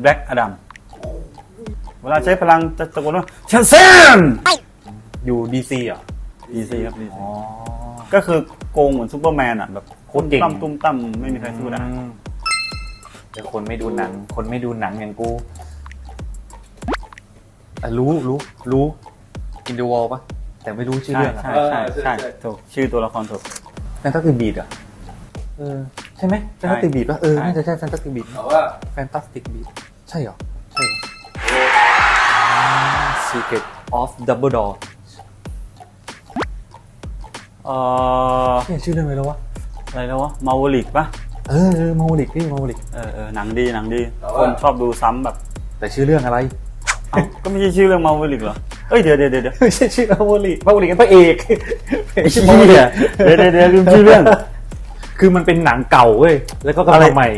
แบล็กอดัมเวลาใช้พลังจะตะโกนว่าเชนเซนอยู่ดีซีเหรอดีซีครับดีซีอ๋อก็คือโกงเหมือนซูเปอร์แมนอะแบบโคตรเก่งตั้มตุ้มตั้มไม่มีใครสู้ได้อืมแต่คนไม่ดูหนัง คนไม่ดูหนังอย่างกูอะรู้รู้รู้อินเดวอลปะแต่ไม่รู้ชื่อใช่เรื่องอะใช่ใช่ใช่ถูกชื่อตัวละครถูกแฟนตาซีบีดอะเออ ใช่ไหมแฟนตาซีบีดปะเออใช่น่าจะใช่แฟนตาซีบีดแต่ว่าแฟนตาสติกบีดใช่เหรอ ใช่เหรอ Secret of Dumbledore เอ่อเนี่ยชื่อเรื่องอะไรแล้ววะอะไรแล้ววะมาวลิกปะเออเออมาโมลิกพี่มาโมลิกเออเออหนังดีหนังดี คนชอบดูซ้ำแบบ แต่ชื่อเรื่องอะไรเอ้าก็ไม่ใช่ชื่อเรื่องมาวลิกเหรอเอ้ยเดี๋ยวเดี๋ยวเดี๋ยวเดี๋ยวไม่ใช่ชื่อมาโมลิกมาโมลิกเป็นพระเอกไอ้เหี้ยเดี๋ยวเดี๋ยวเดี๋ยวลืมชื่อเรื่อง คือมันเป็นหนังเก่าเว้ยแล้วก็กำลังใหม่